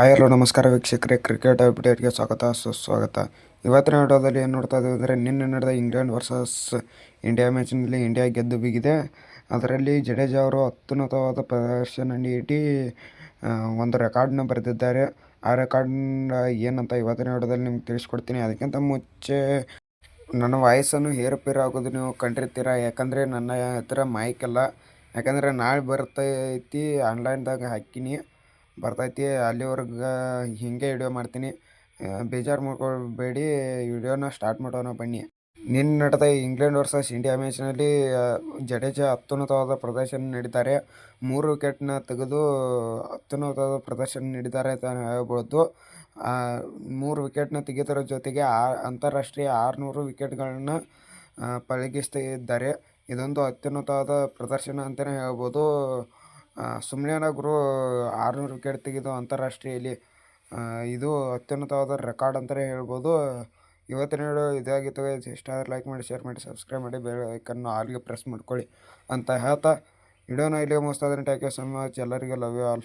Hi hello ನಮಸ್ಕಾರ ವೀಕ್ಷಕರೇ cricket ಅಪ್ಡೇಟ್ಗೆ ಸ್ವಾಗತ, ಸುಸ್ವಾಗತ. ಇವತ್ತಿನ ವಿಡಿಯೋದಲ್ಲಿ ಏನು ನೋಡ್ತಾ ಇದ್ದೀವಿ ಅಂದರೆ, ನಿನ್ನೆ ನಡೆದ ಇಂಗ್ಲೆಂಡ್ ವರ್ಸಸ್ ಇಂಡಿಯಾ ಮ್ಯಾಚ್ನಲ್ಲಿ ಇಂಡಿಯಾ ಗೆದ್ದು ಬಿಗಿದೆ. ಅದರಲ್ಲಿ ಜಡೇಜಾ ಅವರು ಅತ್ಯುನ್ನತವಾದ ಪ್ರದರ್ಶನ ನೀಡಿ ಒಂದು ರೆಕಾರ್ಡನ್ನ ಬರೆದಿದ್ದಾರೆ. ಆ ರೆಕಾರ್ಡ್ ಏನಂತ ಇವತ್ತಿನ ವಿಡಿಯೋದಲ್ಲಿ ನಿಮ್ಗೆ ತಿಳಿಸ್ಕೊಡ್ತೀನಿ. ಅದಕ್ಕಿಂತ ಮುಂಚೆ ನನ್ನ ವಾಯ್ಸನ್ನು ಏರುಪೇರು ಆಗೋದು ನೀವು ಕಂಡಿರ್ತೀರ? ಯಾಕಂದರೆ ನನ್ನ ಹತ್ರ ಮೈಕ್ ಇಲ್ಲ. ಯಾಕಂದರೆ ನಾಳೆ ಬರ್ತೈತಿ ಆನ್ಲೈನ್ದಾಗ ಹಾಕಿನಿ. ಬರ್ತೈತಿ, ಅಲ್ಲಿವರೆಗೆ ಹೀಗೆ ವಿಡಿಯೋ ಮಾಡ್ತೀನಿ. ಬೇಜಾರು ಮಾಡ್ಕೊಳ್ಬೇಡಿ ವಿಡಿಯೋನ ಸ್ಟಾರ್ಟ್ ಮಾಡೋಣ ಬನ್ನಿ. ನಿನ್ನೆ ನಡೆದ ಇಂಗ್ಲೆಂಡ್ ವರ್ಸಸ್ ಇಂಡಿಯಾ ಮ್ಯಾಚ್ನಲ್ಲಿ ಜಡೇಜಾ ಅತ್ಯುನ್ನತವಾದ ಪ್ರದರ್ಶನ ನೀಡಿದ್ದಾರೆ. ಮೂರು ವಿಕೆಟ್ನ ತೆಗೆದು ಅತ್ಯುನ್ನತವಾದ ಪ್ರದರ್ಶನ ನೀಡಿದ್ದಾರೆ ಅಂತ ಹೇಳ್ಬೋದು. ಮೂರು ವಿಕೆಟ್ನ ತೆಗೆದರ ಜೊತೆಗೆ ಆ, ಅಂತಾರಾಷ್ಟ್ರೀಯ ಆರುನೂರು ವಿಕೆಟ್ಗಳನ್ನು ಪಳಗಿಸ್ತಾ ಇದ್ದಾರೆ. ಇದೊಂದು ಅತ್ಯುನ್ನತವಾದ ಪ್ರದರ್ಶನ ಅಂತಲೇ ಹೇಳ್ಬೋದು. ಸುಮ್ಮನೆ ಗುರು ಆರುನೂರು ವಿಕೆಟ್ ತೆಗೆದು ಅಂತಾರಾಷ್ಟ್ರೀಯಲ್ಲಿ ಇದು ಅತ್ಯುನ್ನತವಾದ ರೆಕಾರ್ಡ್ ಅಂತಲೇ ಹೇಳ್ಬೋದು. ಇವತ್ತಿನ ವಿಡಿಯೋ ಇದಾಗಿತ್ತು. ಇಷ್ಟ ಆದರೆ ಲೈಕ್ ಮಾಡಿ ಶೇರ್ ಮಾಡಿ ಸಬ್ಸ್ಕ್ರೈಬ್ ಮಾಡಿ ಬೇರೆ ಐಕನ್ನು ಆಲ್ಗೆ ಪ್ರೆಸ್ ಮಾಡ್ಕೊಳ್ಳಿ ಅಂತ ಹೇಳ್ತಾ ವಿಡಿಯೋನ ಇಲ್ಲಿಗೆ ಮುಗಿಸ್ತಾ ಇದ್ದೀನಿ. ಟ್ಯಾಕ್ ಯು ಸೊ ಮಚ್ ಎಲ್ಲರಿಗೂ ಲವ್ ಯು ಆಲ್